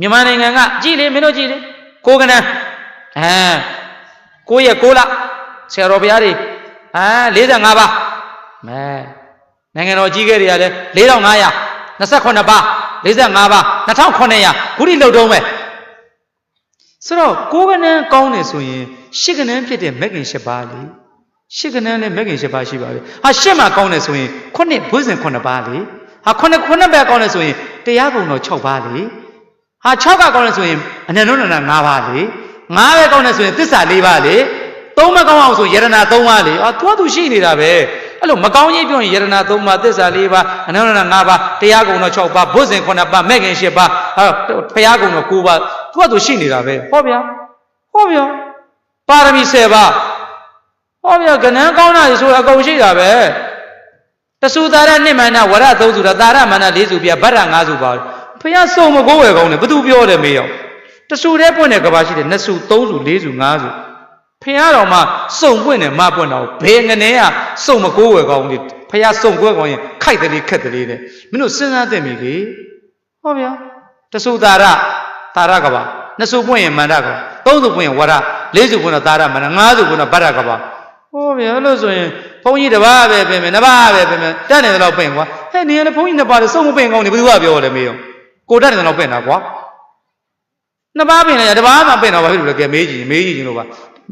မြန်မာနိုင်ငံကကြည်လေမင်းတို့ကြည်လေကိုကနန်းအဲကိုရဲ့ကိုလဆရာတော်ဘုရားတွေအဲ45ပါးမဲနိုင်ငံတော်ကြီးခဲ့တွေကလည်း4500 28ပါး45ပါး2900ခုထိလှုပ်တုံးပဲဆိုတော့ကိုကနန်းကောင်းတယ်ဆိုရင်ရှစ်ကနန်းဖြစ်တဲ့မက်ကင်၈ပါးလေရှစ်ကနန်းလည်းမက်ကင်၈ပါးရှိပါပဲဟာရှစ်မှာကောင်းတယ်ဆိုရင်ခုနှစ်ဘုဇင်9ပါးလေဟာခုနှစ်ခုနှစ်ပဲကောင်းတယ်ဆိုရင်တရားကုံတော်6ပါးလေ ဟာ6ကကောင်းတယ်ဆိုရင်အနန္တနန္ဒ5ပါးလေ5ပဲကောင်းတယ်ဆိုရင်သစ္စာ4ပါးလေ3မကောင်းအောင်ဆိုယရနာ3ပါးလေအာသူကသူရှိနေတာပဲအဲ့လိုမကောင်းကြီးပြောရင်ယရနာ3ပါးသစ္စာ4ပါးအနန္တနန္ဒ5ပါးတရားကုံတော်6ပါးဘုဇင်9ပါးမက်ကင်10ပါးဟာဘုရားကုံတော်9ပါးသူကသူရှိနေတာပဲဟောဗျာဟောဗျာပါရမီ10ပါးဟောဗျာကဏန်းကောင်းတာဆိုအကုန်ရှိတာပဲတဆူသာရနှစ်မန္တဝရ3စုတာသာရမန္တ4စုပြဗတ္တ5စုပါ ဖះစုံမကိုးဝယ်ကောင်းတယ်ဘသူပြောတယ်မေးရောက်တဆူတည်းပွင့်တဲ့ကဘာရှိတယ်2စု3စု4စု5စုဖះတော်မှစုံပွင့်တယ်မပွင့်တော့ဘယ်ငနေကစုံမကိုးဝယ်ကောင်းလေဖះစုံကွဲကောင်းရင်ခိုက်တယ်လေခက်တယ်လေတဲ့မင်းတို့စဉ်းစားသင့်ပြီလေဟောဗျာတဆူသာရသာရကဘာ2စုပွင့်ရင်မန္တကဘာ3စုပွင့်ရင်ဝရ4စုပွင့်တော့သာရမန္တ5စုပွင့်တော့ဗတ္တကဘာဟောဗျာအဲ့လို့ဆိုရင်ဘုန်းကြီးတစ်ပါးပဲပြင်မယ်နှစ်ပါးပဲပြင်မယ်တက်နေတယ်တော့ပြင်ကွာဟဲ့နေရလေဘုန်းကြီးနှစ်ပါးလေစုံမပင်ကောင်းနေဘယ်သူကပြောလဲမေးရော ကိုတက်နေတယ်တော့ပြင်တာကွာနှစ်ပါးပြင်လိုက်ရတစ်ပါးမှပြင်တော့ဘာဖြစ်လို့လဲကဲမေးကြည့်မေးကြည့်ခြင်းလို့ပါ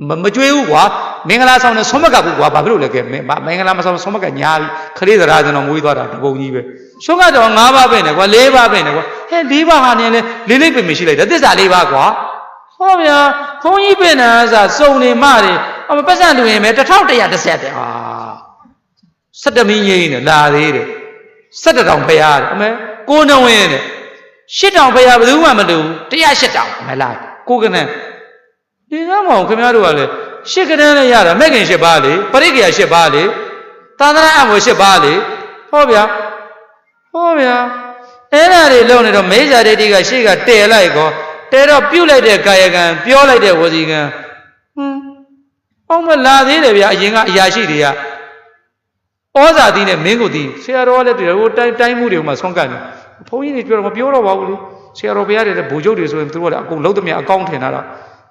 မမကြွေးဘူးကွာမင်္ဂလာဆောင်နဲ့ဆုံးမကပ်ဘူးကွာဘာဖြစ်လို့လဲကဲမင်မင်္ဂလာမဆောင်ဆုံးမကပ်ညာပြီးခလေးသရာကျွန်တော်မွေးသွားတာတပုံကြီးပဲရှုံးကတော့၅ပါးပြင်တယ်ကွာ၄ပါးပြင်တယ်ကွာဟဲ့၄ပါးဟာနေလဲလေးလေးပင်ပင်ရှိလိုက်တယ်သစ္စာ၄ပါးကွာဟောဗျာဘုန်းကြီးပြင်တာကစုံနေမတွေအမပတ်စံလူရင်ပဲ1130တဲ့ဟာ17မင်းကြီးနဲ့လာသေးတယ်17တောင်ဖရားတယ်အမေကိုနဝင်း တဲ့8တောင်ဖရားဘယ်သူမှမတူ108တောင်မလားကိုကနန်းဒီကမောင်ခင်ဗျားတို့ကလည်းရှစ်ကနန်းနဲ့ရတာမဲ့ခင်၈ပါးလေပရိက္ခယာ၈ပါးလေသာသနာအမွေ၈ပါးလေဟောဗျာဟောဗျာအဲ့ဒါတွေလုံနေတော့မေဇာဒိဋ္ဌိကရှေ့ကတဲလိုက်ကောတဲတော့ပြုတ်လိုက်တဲ့ကာယကံပြောလိုက်တဲ့ဝစီကံဟွန်းအောင်မလာသေးတယ်ဗျာအရင်ကအရာရှိတွေကဩဇာတိနဲ့မင်းကိုတီဆရာတော်ကလည်းဒီဟိုတိုင်းတိုင်းမှုတွေမှာဆွန့်ကပ်နေ ဘုန်းကြီးတွေပြောတော့မပြောတော့ပါဘူးလေဆရာတော်ဘုရားတွေလည်းဗိုလ်ချုပ်တွေဆိုရင်သူတို့ကလည်းအကုန်လုံးသမျှအကောင့်ထင်တာတော့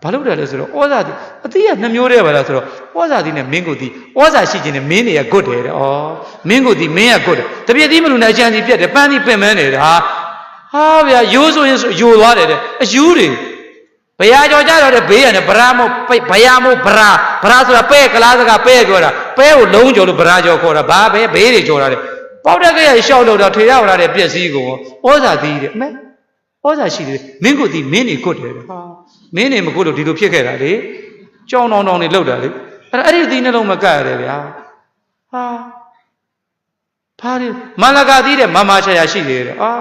ဘာလို့တယ်လဲဆိုတော့ဩဇာတိအတိရနှမျိုးတည်းပါလားဆိုတော့ဩဇာတိနဲ့မင်းကိုတီဩဇာရှိခြင်းနဲ့မင်းတွေကဂွတ်တယ်တဲ့ဩမင်းကိုတီမင်းကဂွတ်တယ်တပြည့်သီးမလူနဲ့အချမ်းစီပြက်တယ်ပန်းသီးပင်မန်းတယ်ဒါဟာဗျာရိုးဆိုရင်ဆိုယိုသွားတယ်တဲ့အယူတွေဘုရားကြော်ကြတော့တဲ့ဘေးရနဲ့ဗရာမို့ဘုရားမို့ဗရာဗရာဆိုတာပဲကလားစကားပဲပြောတာပဲကိုလုံးကြော်လို့ဗရာကြော်ခေါ်တာဘာပဲဘေးတွေကြော်တာတဲ့ ပေါက်တဲ့ကရရှောက်လို့တော့ထေရောက်လာတဲ့ပြည့်စည်ကိုဩဇာသီးတဲ့အမေဩဇာရှိတယ်မင်းကိုဒီမင်းနေကွတ်တယ်တဲ့ဟာမင်းနေမကွတ်လို့ဒီလိုဖြစ်ခဲ့တာလေကြောင်းတောင်းတောင်းနေလောက်တာလေအဲ့ဒါအဲ့ဒီသီးနှလုံးမကတ်ရတယ်ဗျာဟာဖားတယ်မန္လကသီးတဲ့မမချာချာရှိတယ်တဲ့အာ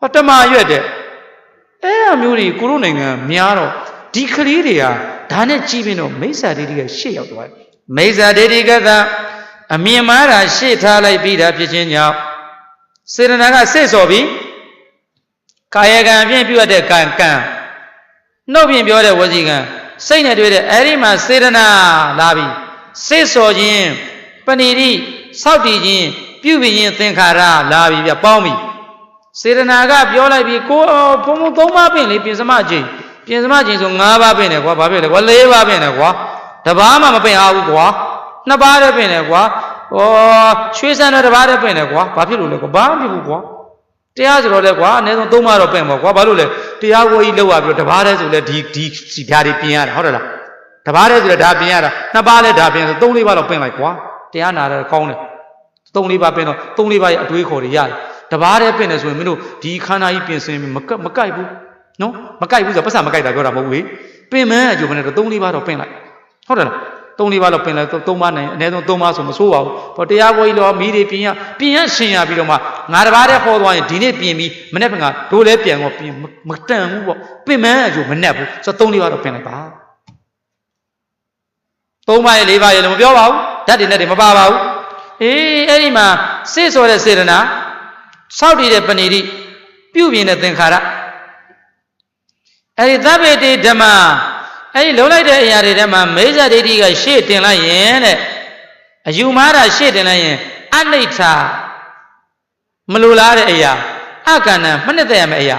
ဟောတမရွက်တဲ့အဲ့ဒါမျိုးတွေကိုရိုနိုင်ငံများတော့ဒီကလေးတွေကဒါနဲ့ကြည့်ပြီးတော့မိစ္ဆာဒိဋ္ဌိကရှေ့ရောက်သွားတယ်မိစ္ဆာဒိဋ္ဌိကသာ အမြင်မှားတာရှေ့ထားလိုက်ပြီးတာဖြစ်ခြင်းကြောင့်စေတနာကစိတ်စော်ပြီးကာယကံအပြင်ပြုရတဲ့ကံကံနှုတ်ပြင်ပြောတဲ့ဝစီကံစိတ်နဲ့တွေ့တဲ့အဲ့ဒီမှာစေတနာလာပြီးစိတ်စော်ခြင်းပဏိတိစောက်တည်ခြင်းပြုပြီးခြင်းသင်္ခါရလာပြီးပြပေါင်းပြီးစေတနာကပြောလိုက်ပြီးကိုဘုံဘုံသုံးပါးပင်လေပြင်စမခြင်းပြင်စမခြင်းဆို၅ပါးပင်တယ်ကွာဘာဖြစ်လဲကွာ၄ပါးပင်တယ်ကွာတပားမှမပင်အောင်ဘူးကွာ နှစ်ပါးတည်းပင်တယ်ကွာဩရွှေစံတဲ့တပားတည်းပင်တယ်ကွာဘာဖြစ်လို့လဲကွာဘာမှမဖြစ်ဘူးကွာတရားဆိုတော့လေကွာအနည်းဆုံးသုံးပါးတော့ပင်ပါကွာဘာလို့လဲတရားဝေကြီးလောက်ရပြီးတော့တပားတည်းဆိုလဲဒီဒီစီဓာတ်တွေပြင်ရတာဟုတ်တယ်လားတပားတည်းဆိုလဲဒါပြင်ရတာနှစ်ပါးလဲဒါပြင်ဆိုသုံးလေးပါးတော့ပင်လိုက်ကွာတရားနာတယ်ကောင်းတယ်သုံးလေးပါးပင်တော့သုံးလေးပါးရဲ့အတွေးခေါ်တွေရတယ်တပားတည်းပင်တယ်ဆိုရင်မင်းတို့ဒီခန္ဓာကြီးပြင်ဆင်မကမကိုက်ဘူးနော်မကိုက်ဘူးဆိုပတ်စံမကိုက်တာပြောတာမဟုတ်ဘူးလေပင်မန်းအကျိုးမနဲ့တော့သုံးလေးပါးတော့ပင်လိုက်ဟုတ်တယ်လား သုံးလေးပါးတော့ပင်လိုက်သုံးပါးနိုင်အနည်းဆုံးသုံးပါးဆိုမဆိုးပါဘူးဟောတရားကိုကြီးတော့မိတွေပြင်ရပြင်ရရှင်ရပြီးတော့မှငါတပားတည်းဟောသွားရင်ဒီနေ့ပြင်ပြီးမနေ့ကငါတို့လည်းပြန်တော့ပြင်မတန်ဘူးပေါ့ပင်မန်းအကျိုးမနဲ့ဘူးဆိုတော့သုံးလေးပါးတော့ပင်လိုက်ပါသုံးပါးရဲ့လေးပါးရဲ့လည်းမပြောပါဘူးဓာတ်တွေနဲ့တွေမပါပါဘူးအေးအဲ့ဒီမှာစိတ်ဆိုတဲ့စေတနာစောက်တည်တဲ့ပဏိတိပြုပြင်တဲ့သင်္ခါရအဲ့ဒီသဗ္ဗေတိဓမ္မ အဲ့ဒီလုံးလိုက်တဲ့အရာတွေထဲမှာမေဇဒိဋ္ဌိကရှေ့တင်လိုက်ရင်တဲ့အယူမားတာရှေ့တင်လိုက်ရင်အနိဋ္ဌာမလိုလားတဲ့အရာအကန္နံမနှစ်သက်ရမယ့်အရာ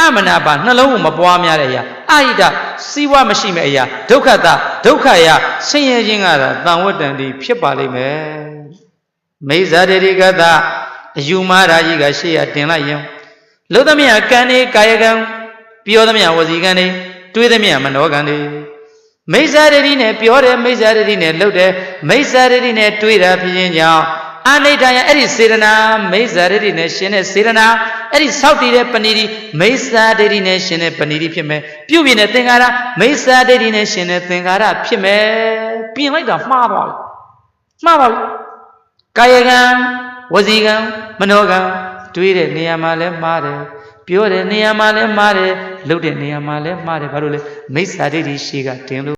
အမနာပါနှလုံးကိုမပွားများတဲ့အရာအာဟိတစီးပွားမရှိမယ့်အရာဒုက္ခတဒုက္ခရာဆင်းရဲခြင်းကသာတန်ဝတ္တန်ဒီဖြစ်ပါလိမ့်မယ်မိစ္ဆာတေရိကတအယူမာရာကြီးကရှေ့ရတင်လိုက်ရင်လုံးသမျှကံနေကာယကံပြောသမျှဝစီကံနေ တွေးသမျှမနောကံနေမိစ္ဆာရတိနဲ့ပြောတယ်မိစ္ဆာရတိနဲ့လှုပ်တယ်မိစ္ဆာရတိနဲ့တွေးတာဖြစ်ခြင်းကြောင့်အနိဋ္ဌယအဲ့ဒီစေရနာမိစ္ဆာရတိနဲ့ရှင်တဲ့စေရနာအဲ့ဒီဆောက်တည်တဲ့ပဏိတိမိစ္ဆာဒိဋ္ဌိနဲ့ရှင်တဲ့ပဏိတိဖြစ်မယ်ပြုပြင်တဲ့သင်္ကာရမိစ္ဆာဒိဋ္ဌိနဲ့ရှင်တဲ့သင်္ကာရဖြစ်မယ်ပြင်လိုက်တာမှားပါပြီမှားပါပြီကာယကံဝစီကံမနောကံတွေးတဲ့နေရာမှာလည်းမှားတယ် ပြောတဲ့နေရာမှာလည်းမှားတယ်လှုပ်တဲ့နေရာမှာလည်းမှားတယ်ဘာလို့လဲမိစ္ဆာဒိဋ္ဌိရှိကတင်လို့